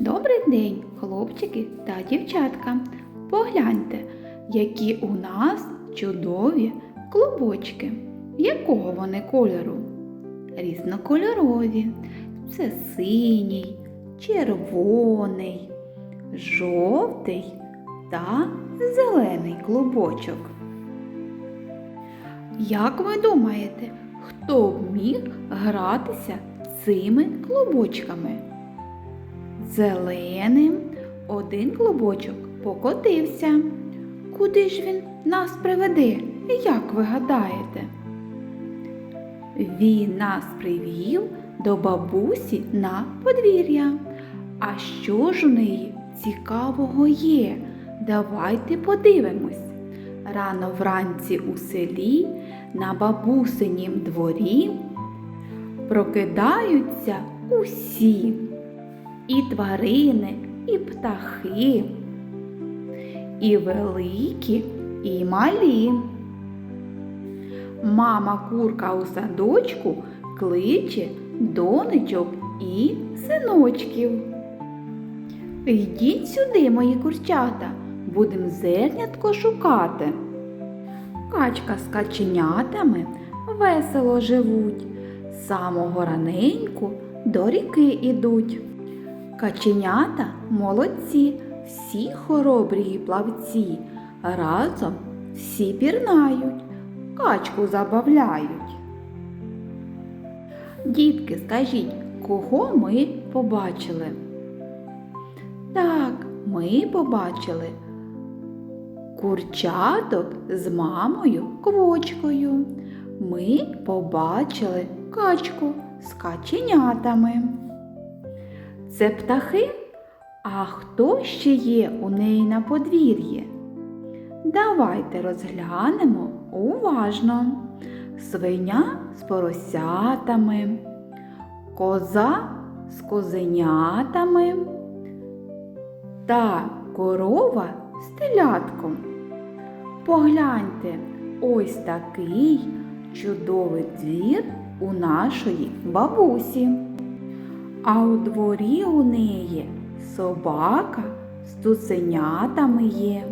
Добрий день, хлопчики та дівчатка. Погляньте, які у нас чудові клубочки. Якого вони кольору? Різнокольорові. Це синій, червоний, жовтий та зелений клубочок. Як ви думаєте, хто б міг гратися цими клубочками? Зеленим один клубочок покотився. Куди ж він нас приведе, як ви гадаєте? Він нас привів до бабусі на подвір'я. А що ж у неї цікавого є? Давайте подивимось. Рано вранці у селі на бабусинім дворі прокидаються усі і тварини, і птахи, і великі, і малі. Мама курка у садочку кличе донечок і синочків. Йдіть сюди, мої курчата, будем зернятко шукати. Качка з каченятами весело живуть, самого раненьку до ріки ідуть. Каченята молодці, всі хоробрі плавці, разом всі пірнають, качку забавляють. Дітки, скажіть, кого ми побачили? Так, ми побачили курчаток з мамою квочкою. Ми побачили качку з каченятами. Це птахи? А хто ще є у неї на подвір'ї? Давайте розглянемо уважно. Свиня з поросятами, коза з козенятами та корова з телятком. Погляньте, ось такий чудовий двір у нашої бабусі. А у дворі у неї собака з цуценятами є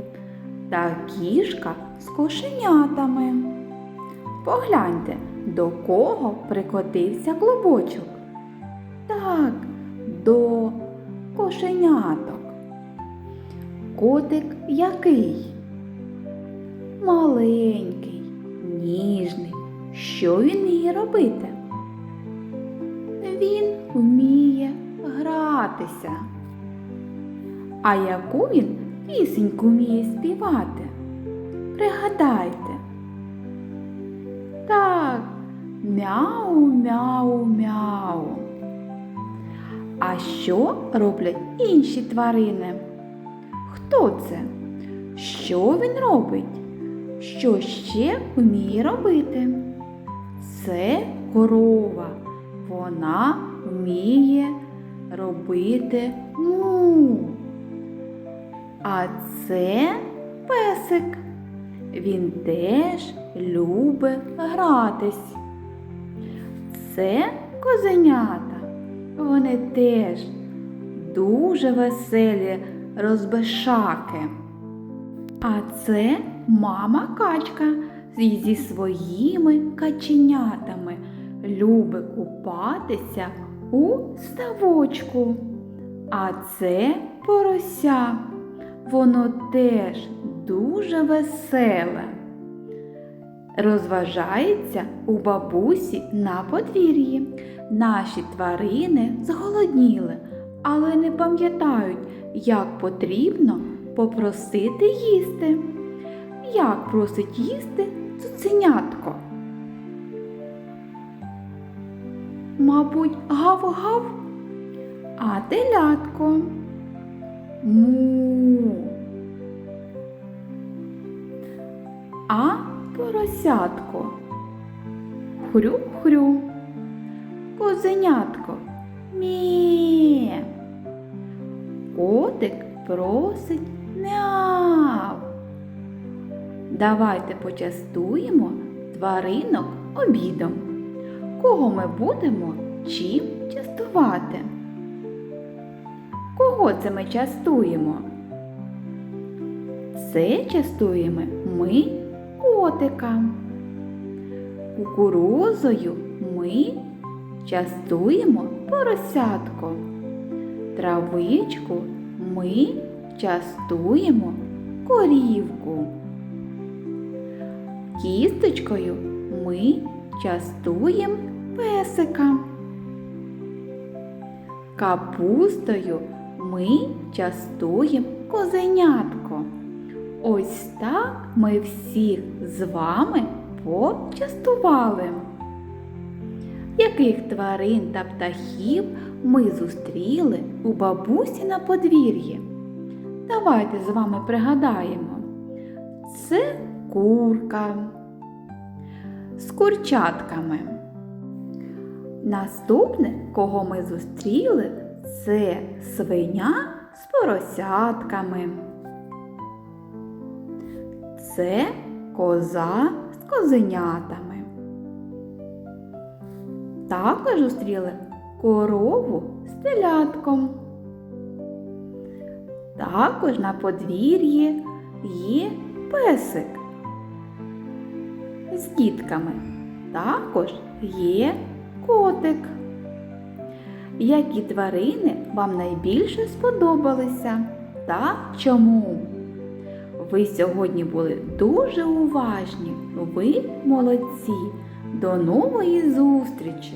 та кішка з кошенятами. Погляньте, до кого прикотився клубочок. Так, до кошеняток. Котик який? Маленький, ніжний. Що він вміє робити? Гратися. А яку він пісеньку вміє співати? Пригадайте. Так, мяу, мяу, мяу. А що роблять інші тварини? Хто це? Що він робить? Що ще вміє робити? Це корова. Вона вміє робити му. А це песик. Він теж любить гратись. Це козенята. Вони теж дуже веселі розбешаки. А це мама качка зі своїми каченятами любить купатися у ставочку. А це порося. Воно теж дуже веселе. Розважається у бабусі на подвір'ї. Наші тварини зголодніли, але не пам'ятають, як потрібно попросити їсти. Як просить їсти цуценятко? Мабуть, гав-гав, а телятко. Му. А поросятко. Хрю-хрю. Козенятко. Мє. Котик просить мяв. Давайте почастуємо тваринок обідом. Кого ми будемо чим частувати? Кого це ми частуємо? Це частуємо ми котика. Кукурузою ми частуємо поросятко. Травичку ми частуємо корівку. Кісточкою ми частуємо песика. Капустою ми частуємо козенятко. Ось так ми всіх з вами почастували. Яких тварин та птахів ми зустріли у бабусі на подвір'ї? Давайте з вами пригадаємо. Це курка з курчатками. Наступне, кого ми зустріли, це свиня з поросятками. Це коза з козенятами. Також зустріли корову з телятком. Також на подвір'ї є песик з дітками. Також є котик. Які тварини вам найбільше сподобалися та чому? Ви сьогодні були дуже уважні. Ви молодці. До нової зустрічі!